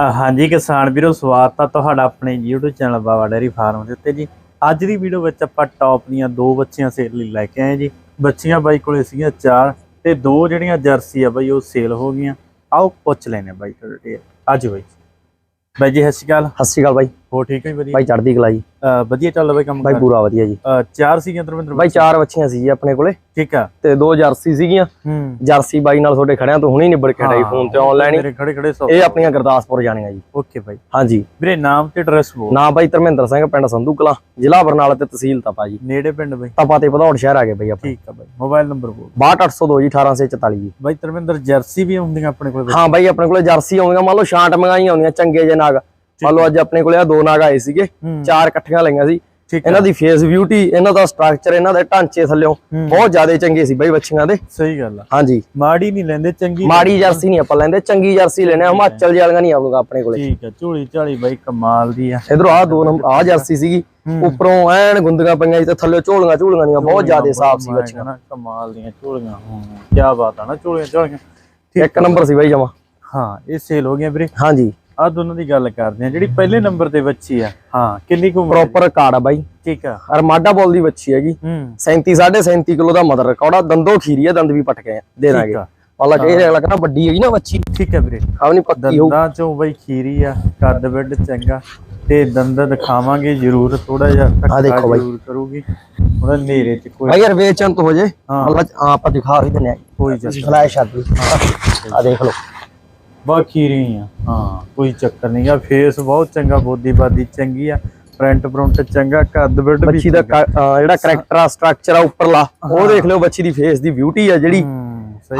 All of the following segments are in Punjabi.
ਹਾਂਜੀ ਕਿਸਾਨ ਵੀਰੋ, ਸਵਾਗਤ ਆ ਤੁਹਾਡਾ ਆਪਣੇ YouTube channel Baba dairy farm ਦੇ ਉੱਤੇ ਜੀ। ਅੱਜ ਦੀ ਵੀਡੀਓ ਵਿੱਚ ਆਪਾਂ ਟੌਪ ਦੀਆਂ ਦੋ ਬੱਚੀਆਂ ਸੇਲ ਲਈ ਲੈ ਕੇ ਆਏ ਜੀ। ਬੱਚੀਆਂ ਬਾਈ ਕੋਲੇ ਸੀਗੀਆਂ ਚਾਰ ਤੇ ਦੋ ਜਿਹੜੀਆਂ ਜਰਸੀ ਆ ਬਾਈ, ਉਹ ਸੇਲ ਹੋ ਗਈਆਂ। ਆਓ ਪੁੱਛ ਲੈਨੇ ਬਾਈ ਤੁਹਾਡੇ ਤੇ। ਅੱਜ ਬਾਈ। ਬਾਈ ਜੀ, ਸਤਿ ਸ਼੍ਰੀ ਅਕਾਲ। ਸਤਿ ਸ਼੍ਰੀ ਅਕਾਲ ਬਾਈ। ਹੋ ਠੀਕ ਹੈ ਵਧੀਆ? ਬਾਈ ਚੜ੍ਹਦੀ ਕਲਾ ਜੀ। ਵਧੀਆ ਚੱਲ ਬਾਈ ਕੰਮ ਬਾਈ? ਪੂਰਾ ਵਧੀਆ ਜੀ। ਚਾਰ ਸੀਗੀਆਂ ਧਰਮਿੰਦਰ ਬਾਈ ਚਾਰ ਬੱਚੀਆਂ ਸੀ ਜੀ ਆਪਣੇ ਕੋਲੇ। ਠੀਕ ਆ। ਤੇ ਦੋ ਜਰਸੀ ਸੀਗੀਆਂ। ਹੂੰ। ਜਰਸੀ ਬਾਈ ਨਾਲ ਤੁਹਾਡੇ ਖੜਿਆਂ ਤੋਂ ਹੁਣੀ ਨਿਬੜ ਕੇ ਆਈ ਫੋਨ ਤੇ ਆਨਲਾਈਨ ਮੇਰੇ ਖੜੇ ਖੜੇ ਸੌ ਇਹ ਆਪਣੀਆਂ ਗੁਰਦਾਸਪੁਰ ਜਾਣੀਆਂ ਜੀ। Okay bye. ਹਾਂਜੀ। ਵੀਰੇ ਨਾਮ ਤੇ ਐਡਰੈਸ ਬੋਲ। ਨਾਮ ਬਾਈ ਧਰਮਿੰਦਰ ਸਿੰਘ ਪਿੰਡ ਸੰਧੂ ਕਲਾਂ ਜ਼ਿਲ੍ਹਾ ਬਰਨਾਲਾ ਤੇ ਤਹਿਸੀਲ ਤਪਾ ਜੀ। ਨੇੜੇ ਪਿੰਡ ਬਾਈ। ਤਪਾ ਤੇ ਭਦੌੜ ਸ਼ਹਿਰ ਆ ਗਏ ਬਾਈ ਆਪਣੇ। ਠੀਕ ਆ ਬਾਈ। ਮੋਬਾਈਲ ਨੰਬਰ ਬੋਲ। 62802 ਜੀ 1844 ਜੀ। ਬਾਈ ਧਰਮਿੰਦਰ ਜਰਸੀ ਵੀ ਹੁੰਦੀਆਂ ਆਪਣੇ ਕੋਲ। ਹਾਂ ਬਾਈ ਆਪਣੇ ਕੋਲੇ ਜਰਸੀ ਆਉਂਦੀਆਂ ਮੰਨ ਲਓ ਛਾਂਟ ਮੰਗਾਈਆਂ ਆਉਂਦੀਆਂ ਚੰਗੇ ਜੇ ਨਾਗ। ਮੰਨ ਲਓ ਅੱਜ ਆਪਣੇ ਕੋਲੇ ਆ ਦੋ ਨਾਗ ਆਏ ਸੀਗੇ ਚਾਰ ਇਕੱਠੀਆਂ ਲਈਆਂ ਸੀ। ਇਹਨਾਂ ਦੀ ਫੇਸ ਬਿਊਟੀ ਇਹਨਾਂ ਦਾ ਸਟਰਕਚਰ ਇਹਨਾਂ ਦੇ ਢਾਂਚੇ ਥੱਲਿਓਂ। ਬਹੁਤ ਜ਼ਿਆਦਾ ਚੰਗੇ ਸੀ ਬਾਈ ਬੱਚੀਆਂ ਦੇ। ਸਹੀ ਗੱਲ ਆ। ਹਾਂਜੀ। ਮਾੜੀ ਨਹੀਂ ਲੈਂਦੇ ਚੰਗੀ ਮਾੜੀ ਜਰਸੀ ਨਹੀਂ ਆਪਾਂ ਲੈਂਦੇ ਚੰਗੀ ਜਰਸੀ ਲੈਣੇ ਹਿਮਾਚਲ ਵਾਲੀਆਂ ਨਹੀਂ ਆਉਂਗਾ ਆਪਣੇ ਕੋਲੇ। ਠੀਕ ਆ ਝੋਲੀ ਝਾਲੀ ਬਾਈ ਕਮਾਲ ਦੀ ਆ। ਇਧਰੋਂ ਆ ਦੋ ਨੰਬਰ ਆ ਜਰਸੀ ਸੀਗੀ। ਉੱਪਰੋਂ ਐਨ ਗੁੰਦੀਆਂ ਪਈਆਂ ਸੀ ਤੇ ਥੱਲੇ ਝੋਲੀਆਂ ਝੋਲੀਆਂ ਦੀਆਂ ਬਹੁਤ ਜ਼ਿਆਦਾ ਸਾਫ਼ ਸੀ ਬੱਚੀਆਂ ਕਮਾਲ ਦੀਆਂ ਝੋਲੀਆਂ ਹੂੰ ਕੀ ਬਾਤ ਆ ਨਾ ਝੋਲੀਆਂ ਝਾਲੀਆਂ। ਇੱਕ ਨੰਬਰ ਸੀ ਬਾਈ ਜਮਾ। ਹਾਂ ਇਹ ਸੇਲ ਹੋ ਗਈਆਂ ਵੀਰੇ। ਹਾਂਜੀ। ਆ ਦੋਨਾਂ ਦੀ ਗੱਲ ਕਰਦੇ ਆ ਜਿਹੜੀ ਪਹਿਲੇ ਨੰਬਰ ਤੇ ਬੱਚੀ ਆ। ਹਾਂ ਕਿੰਨੀ ਕੁ? ਪ੍ਰੋਪਰ ਕਾਰਡ ਆ ਬਾਈ। ਠੀਕ ਆ। ਅਰਮਾਡਾ ਬੋਲ ਦੀ ਬੱਚੀ ਹੈਗੀ। ਹੂੰ। 37 37.5 ਕਿਲੋ ਦਾ ਮਦਰ ਰਿਕਾਰਡ ਆ। ਦੰਦੋ ਖੀਰੀ ਆ ਦੰਦ ਵੀ ਪਟ ਗਏ ਆ, ਦੇ ਦਾਂਗੇ। ਆ। ਹਾਲਾਂਕਿ ਇਹ ਅਗਲਾ ਕਹਿੰਦਾ ਵੱਡੀ ਹੈਗੀ ਨਾ ਬੱਚੀ ਠੀਕ ਆ ਵੀਰੇ। ਨਹੀਂ ਪੱਕੀ ਹੋਊ। ਦੰਦਾਂ ਚੋਂ ਬਈ ਖੀਰੀ ਆ ਕੱਦ ਬਿੱਡ ਚੰਗਾ। ਤੇ ਦੰਦ ਦਿਖਾਵਾਂਗੇ ਜ਼ਰੂਰ ਥੋੜਾ ਜਿਹਾ ਆਹ ਦੇਖੋ ਬਾਈ। ਜ਼ਰੂਰ ਕਰੂਗੀ। ਉਹਦਾ ਨੇਰੇ ਚ ਕੋਈ ਭਾਈ ਯਾਰ ਵੇਚਣ ਤੋਂ ਹੋ ਜੇ। ਹਾਂ। ਅੱਲਾ ਆ ਆਪਾਂ ਦਿਖਾ ਵੀ ਦਿੰਨੇ ਆ। ਕੋਈ ਚੱਕਰ ਫਲੈਸ਼ ਆ ਆ ਦੇਖ ਲਓ। ਬਹੁਤ ਖੀਰੀ ਆ। ਹਾਂ। ਕੋਈ ਚੱਕਰ ਨਹੀਂ ਆ। ਫੇਸ ਬਹੁਤ ਚੰਗਾ ਬੋਦੀ ਬਾਦੀ ਚੰਗੀ ਆ। ਪ੍ਰਿੰਟ ਪ੍ਰਿੰਟ ਚੰਗਾ ਕੱਦ ਬਿੱਡ ਵੀ ਬੱਚੀ ਦਾ ਕ- ਅਹ ਜਿਹੜਾ ਕਰੈਕਟਰ ਆ ਸਟਰਕਚਰ ਆ ਉੱਪਰਲਾ ਉਹ ਦੇਖ ਲਿਓ ਬੱਚੀ ਦੀ ਫੇਸ ਦੀ ਬਿਊਟੀ ਆ ਜਿਹੜੀ।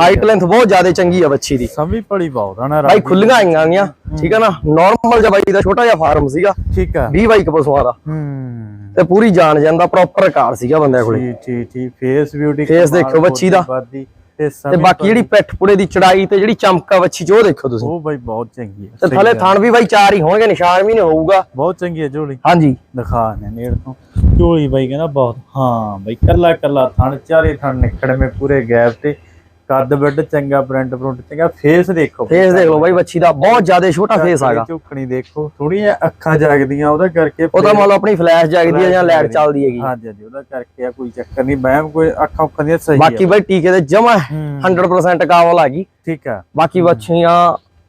ਹਾਈਟ ਲੈਂਥ ਬਹੁਤ ਜ਼ਿਆਦਾ ਚੰਗੀ ਆ ਬੱਚੀ ਦੀ। ਸਮੀ ਪੜੀ ਬਹੁਤ ਆ ਨਾ ਬਾਈ ਰਾਜੀ। ਖੁੱਲੀਆਂ ਆਈਆਂ ਗੀਆਂ ਠੀਕ ਆ ਨਾ? ਨਾਰਮਲ ਜਿਹਾ ਬਾਈ ਦਾ ਛੋਟਾ ਜਿਹਾ ਫਾਰਮ ਸੀਗਾ। ਠੀਕ ਆ। 20 ਬਾਈ ਪਸ਼ੂਆਂ ਦਾ। ਹੂੰ। ਤੇ ਪੂਰੀ ਜਾਣ ਜਾਂਦਾ ਪ੍ਰੋਪਰ ਕਾਰ ਸੀਗਾ ਬੰਦਿਆਂ ਕੋਲੇ। ਠੀਕ ਠੀਕ ਠੀਕ। ਫੇਸ ਬਿਊਟੀ Face ਦੇਖੋ ਬੱਚੀ ਦਾ। ਬਾਦੀ। ਤੇ ਬਾਕੀ ਜਿਹੜੀ ਪਿੱਠ ਪੁੜੇ ਦੀ ਚੜਾਈ ਤੇ ਜਿਹੜੀ ਚਮਕਾ ਚ ਉਹ ਦੇਖੋ ਤੁਸੀਂ। ਉਹ ਬਾਈ ਬਹੁਤ ਚੰਗੀ ਆ ਤੇ ਥਲੇ। ਥਣ ਵੀ ਬਾਈ ਚਾਰ ਹੀ ਹੋਣਗੇ ਨਿਸ਼ਾਨ ਵੀ ਨਹੀਂ ਹੋਊਗਾ। ਬਹੁਤ ਚੰਗੀ ਹੈ ਝੋਲੀ। ਹਾਂਜੀ। ਦਿਖਾ ਨੇ ਨੇੜ ਤੋਂ। ਝੋਲੀ ਬਾਈ ਕਹਿੰਦਾ ਬਹੁਤ ਹਾਂ ਬਾਈ ਕੱਲਾ ਕੱਲਾ ਥਣ ਚਾਰੇ ਥਣ ਨਿਕੜਵੇਂ ਪੂਰੇ ਗੈਪ ਤੇ। ਕੱਦ ਬਿੱਡ ਚੰਗਾ ਪ੍ਰਿੰਟ ਪ੍ਰਿੰਟ ਚੰਗਾ ਫੇਸ ਦੇਖੋ। ਫੇਸ ਦੇਖ ਲਓ ਬਾਈ ਬੱਚੀ ਦਾ ਬਹੁਤ ਜ਼ਿਆਦਾ ਛੋਟਾ ਫੇਸ ਆਗਾ ਝੁਕਣੀ ਦੇਖੋ ਥੋੜੀਆਂ ਅੱਖਾਂ ਜਾਗਦੀਆਂ ਉਹਦਾ ਕਰਕੇ ਉਹਦਾ ਮੰਨ ਲਓ ਆਪਣੀ ਫਲੈਸ਼ ਜਗਦੀ ਹੈ ਜਾਂ ਲਾਈਟ ਚੱਲਦੀ ਹੈਗੀ। ਹਾਂਜੀ ਹਾਂਜੀ ਉਹਦਾ ਕਰਕੇ ਆ ਕੋਈ ਚੱਕਰ ਨਹੀਂ ਬਹਿਮ ਕੋਈ ਅੱਖਾਂ ਉੱਖਾਂ ਦੀਆਂ ਸਹੀ ਬਾਕੀ ਬਾਈ ਟੀਕੇ ਦੇ ਜਮਾ ਹੂੰ। 100% ਕਾਵਲ ਆ ਗਈ। ਠੀਕ ਆ। ਬਾਕੀ ਬੱਚੀਆਂ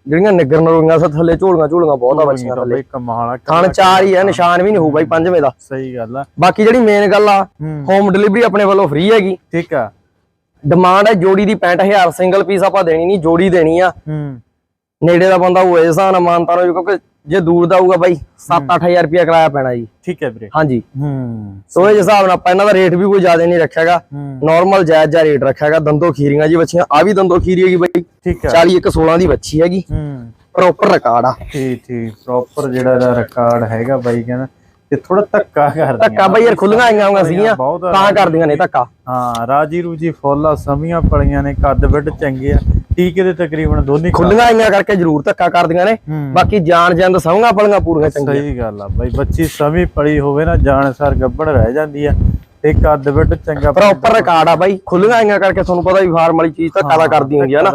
ਜਿਹੜੀਆਂ ਨਿਗਰ ਨਰੋਈਆਂ ਸਾ ਥੱਲੇ ਝੋਲੀਆਂ ਝੋਲੀਆਂ ਬਹੁਤ ਆ ਬੱਚੀਆਂ ਥੱਲੇ। ਬਾਈ ਕਮਾਲ ਆ ਥਣ ਚਾਰ ਹੀ ਆ ਨਿਸ਼ਾਨ ਵੀ ਨਹੀਂ ਹੋਊ ਬਾਈ ਪੰਜਵੇਂ ਦਾ। ਸਹੀ ਗੱਲ ਆ। ਬਾਕੀ ਜਿਹੜੀ ਮੇਨ ਗੱਲ ਆ ਹੋਮ ਡਿਲੀਵਰੀ ਆਪਣੇ ਵੱਲੋਂ ਫ੍ਰੀ ਹੈਗੀ। ਠੀਕ ਆ। ਡਿਮਾਂਡ ਹੈ ਜੋੜੀ ਦੀ 65000 ਸਿੰਗਲ ਪੀਸ ਆਪਾਂ ਦੇਣੀ ਨਹੀਂ ਜੋੜੀ ਦੇਣੀ ਆ। ਹੂੰ। ਨੇੜੇ ਦਾ ਬੰਦਾ ਉਹ ਇਸ ਨਾਲ ਮਾਨਤਾ ਨੂੰ ਕਿਉਂਕਿ ਜੇ ਦੂਰ ਦਾ ਆਊਗਾ ਬਾਈ 7-8000 ਰੁਪਇਆ ਕਿਰਾਇਆ ਪੈਣਾ ਜੀ। ਠੀਕ ਹੈ ਵੀਰੇ। ਹਾਂਜੀ। ਹੂੰ। ਸੋ ਇਹ ਹਿਸਾਬ ਨਾਲ ਆਪਾਂ ਇਹਨਾਂ ਦਾ ਰੇਟ ਵੀ ਕੋਈ ਜ਼ਿਆਦਾ ਨਹੀਂ ਰੱਖਿਆਗਾ। ਹੂੰ। ਨਾਰਮਲ ਜਾਇਜ਼ ਜਿਹਾ ਰੇਟ ਰੱਖਿਆਗਾ। ਦੰਦੋ ਖੀਰੀਆਂ ਜੀ ਬੱਚੀਆਂ ਆ ਵੀ ਦੰਦੋ ਖੀਰੀ ਹੈਗੀ ਬਾਈ। ਠੀਕ ਆ 40 ਇੱਕ 16 ਦੀ ਬੱਚੀ ਹੈਗੀ। ਹੂੰ। ਪ੍ਰੋਪਰ ਰਿਕਾਰਡ ਆ। ਠੀਕ ਠੀਕ। ਪ੍ਰੋਪਰ ਜਿਹੜਾ ਦਾ ਰਿਕਾਰਡ ਹੈਗਾ ਬਾਈ ਕਹਿੰਦਾ। ਤੇ ਥੋੜਾ ਧੱਕਾ ਕਰਦੀਆਂ ਧੱਕਾ ਬਾਈ ਯਾਰ ਖੁੱਲੀਆਂ ਆਈਆਂ ਹੋਈਆਂ ਸੀਗੀਆਂ ਤਾਂ ਕਰਦੀਆਂ ਨੇ ਧੱਕਾ। ਹਾਂ ਰਾਜੀ ਰੂਜੀ ਫੁੱਲਾ ਸਮੀਆਂ ਪਲੀਆਂ ਨੇ ਕੱਦ ਬਿੱਡ ਚੰਗੇ ਆ ਟੀਕੇ ਦੇ ਤਕਰੀਬਨ ਦੋਨੇ ਖੁੱਲੀਆਂ ਆਈਆਂ ਕਰਕੇ ਜ਼ਰੂਰ ਧੱਕਾ ਕਰਦੀਆਂ ਨੇ ਬਾਕੀ ਜਾਣ ਜਾਂਦ ਸੌਂਗਾ ਪਲੀਆਂ ਪੂਰੀਆਂ ਚੰਗੀਆਂ। ਸਹੀ ਗੱਲ ਆ ਬਾਈ ਬੱਚੀ ਸਮੀ ਪੜੀ ਹੋਵੇ ਨਾ ਜਾਣਸਾਰ ਗੱਬੜ ਰਹਿ ਜਾਂਦੀ ਆ ਤੇ ਕੱਦ ਬਿੱਡ ਚੰਗਾ ਪ੍ਰੋਪਰ ਰਿਕਾਰਡ ਆ ਬਾਈ ਖੁੱਲੀਆਂ ਆਈਆਂ ਕਰਕੇ ਤੁਹਾਨੂੰ ਪਤਾ ਵੀ ਫਾਰਮ ਵਾਲੀ ਚੀਜ਼ ਧੱਕਾ ਦਾ ਕਰਦੀ ਹੁੰਦੀ ਆ ਨਾ।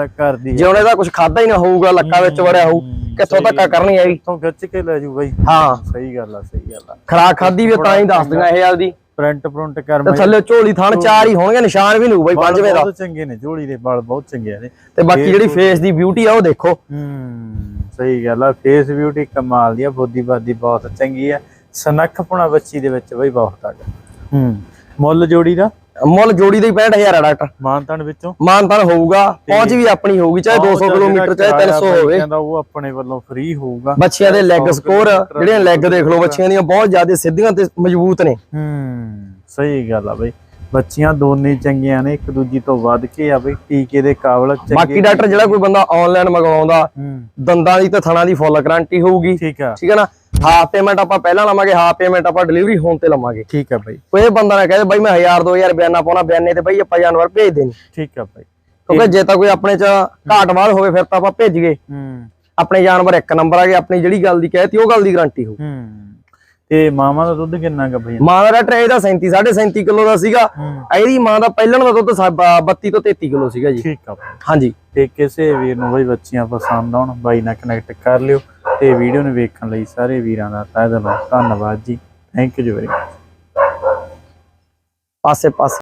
ਜੇ ਉਹਨੇ ਦਾ ਕੁਝ ਖਾਦਾ ਹੀ ਨਾ ਹੋਊਗਾ ਲੱਕਾਂ ਵਿੱਚ ਵੜਿਆ ਹੋਊ ਕਿੱਥੋਂ ਧੱਕਾ ਕਰਨੀ ਹੈਗੀ ਇੱਥੋਂ ਖਿੱਚ ਕੇ ਲੈ ਜੂ। ਬਾਈ ਹਾਂ। ਸਹੀ ਗੱਲ ਆ ਸਹੀ ਗੱਲ ਆ। ਖਰਾਕ ਖਾਦੀ ਵੀ ਤਾਂ ਹੀ ਦੱਸਦੀਆਂ ਇਹ ਆਪਦੀ ਪ੍ਰਿੰਟ ਪ੍ਰਿੰਟ ਕਰ ਤੇ ਥੱਲੇ ਝੋਲੀ ਥਣ ਚਾਰ ਹੀ ਹੋਣਗੇ ਨਿਸ਼ਾਨ ਵੀ ਹੋਊ ਬਾਈ ਪੰਜਵੇਂ ਦਾ। ਬਹੁਤ ਚੰਗੇ ਨੇ ਝੋਲੀ ਦੇ ਵਾਲ ਬਹੁਤ ਚੰਗੇ ਨੇ। ਤੇ ਬਾਕੀ ਜਿਹੜੀ ਫੇਸ ਦੀ ਬਿਊਟੀ ਆ ਉਹ ਦੇਖੋ। ਹੂੰ ਸਹੀ ਗੱਲ ਆ। ਫੇਸ ਬਿਊਟੀ ਕਮਾਲ ਦੀ ਆ ਬੋਦੀ ਬਾਦੀ ਬਹੁਤ ਚੰਗੀ ਆ। ਸਨੱਖਪੁਣਾ ਬੱਚੀ ਦੇ ਵਿੱਚ ਬਈ ਬਹੁਤ ਆ। ਹੂੰ ਮੁੱਲ ਜੋੜੀ ਦਾ? ਮੁੱਲ ਜੋੜੀ ਦੇ 65000 ਆ ਡਾਕਟਰ। ਮਾਨਤਨ ਵਿੱਚੋਂ? ਮਾਨਤਾਨ ਹੋਊਗਾ ਪਹੁੰਚ ਵੀ ਆਪਣੀ ਹੋਊਗੀ ਚਾਹੇ 200 ਕਿਲੋਮੀਟਰ ਚਾਹੇ 300 ਹੋਵੇ। ਕਹਿੰਦਾ ਉਹ ਆਪਣੇ ਵੱਲੋਂ ਫ੍ਰੀ ਹੋਊਗਾ। ਬੱਚਿਆਂ ਦੇ ਲੈਗ ਸਕੋਰ ਜਿਹੜੀਆਂ ਲੈਗ ਦੇਖ ਲਓ ਬੱਚਿਆਂ ਦੀਆਂ ਬਹੁਤ ਜ਼ਿਆਦਾ ਸਿੱਧੀਆਂ ਤੇ ਮਜ਼ਬੂਤ ਨੇ। ਹੂੰ ਸਹੀ ਗੱਲ ਆ ਬਈ। ਬੱਚੀਆਂ ਦੋਨੇ ਚੰਗੀਆਂ ਨੇ ਇੱਕ ਦੂਜੀ ਤੋਂ ਵੱਧ ਕੇ ਆ ਬਈ ਟੀਕੇ ਦੇ ਕਾਬਲ ਚੰਗੇ ਬਾਕੀ ਡਾਕਟਰ ਜਿਹੜਾ ਕੋਈ ਬੰਦਾ ਆਨਲਾਈਨ ਮੰਗਵਾਉਂਦਾ ਦੰਦਾਂ ਦੀ ਤੇ ਥਣਾ ਦੀ ਫੁੱਲ ਗਾਰੰਟੀ ਹੋਊਗੀ। ਠੀਕ ਆ। ਠੀਕ ਹੈ ਨਾ? ਹਾਫ ਪੇਮੈਂਟ ਆਪਾਂ ਪਹਿਲਾਂ ਲਵਾਂਗੇ ਹਾਫ ਪੇਮੈਂਟ ਆਪਾਂ ਡਿਲੀਵਰੀ ਹੋਣ ਤੇ ਲਵਾਂਗੇ। ਠੀਕ ਆ ਬਈ। ਕੋਈ ਬੰਦਾ ਨਾ ਕਹੇ ਬਾਈ ਮੈਂ 1000 2000 ਬਿਆਨਾ ਪਾਉਣਾ ਬਿਆਨੇ ਤੇ ਬਾਈ ਆਪਾਂ ਜਾਨਵਰ ਭੇਜ ਦੇਣੀ। ਠੀਕ ਆ ਬਈ। ਕਿਉਂਕਿ ਜੇ ਤਾਂ ਕੋਈ ਆਪਣੇ ਚ ਘਾਟ ਵਾਧ ਹੋਵੇ ਫਿਰ ਤਾਂ ਆਪਾਂ ਭੇਜ ਗਏ ਹੂੰ। ਆਪਣੇ ਜਾਨਵਰ ਇੱਕ ਨੰਬਰ ਆ ਗਏ ਆਪਣੀ ਜਿਹੜੀ ਗੱਲ ਦੀ ਕਹਿਤੀ ਉਹ ਗੱਲ ਦੀ ਗਾਰੰਟੀ ਹੋਊ। ਹੂੰ। ਤੇ ਮਾਮਾ ਦਾ ਦੁੱਧ ਕਿੰਨਾ ਕ ਬਈ? ਮਾਂ ਦਾ ਟਰੇ ਦਾ 37 37.5 ਕਿਲੋ ਦਾ ਸੀਗਾ। ਹੂੰ। ਇਹਦੀ ਮਾਂ ਦਾ ਪਹਿਲਣ ਦਾ ਦੁੱਧ ਸਾ- ਬ- 32 ਤੋਂ 33 ਕਿਲੋ ਸੀਗਾ ਜੀ। ਠੀਕ ਆ ਹਾਂਜੀ। ਤੇ ਕਿਸੇ ਵੀਰ ਨੂੰ ਬਈ ਬੱਚੀਆਂ ਪਸੰਦ ਆਉਣ ਬਾਈ ਨਾਲ ਕਨੈਕਟ ਕਰ ਲਿਓ। ਤੇ ਵੀਡੀਓ ਨੂੰ ਵੇਖਣ ਲਈ ਸਾਰੇ ਵੀਰਾਂ ਦਾ ਤਹਿ ਦਿਲੋਂ ਧੰਨਵਾਦ ਜੀ। ਥੈਂਕ ਯੂ ਜੀ ਵੈਰੀ ਮਚ ਪਾਸੇ ਪਾਸੇ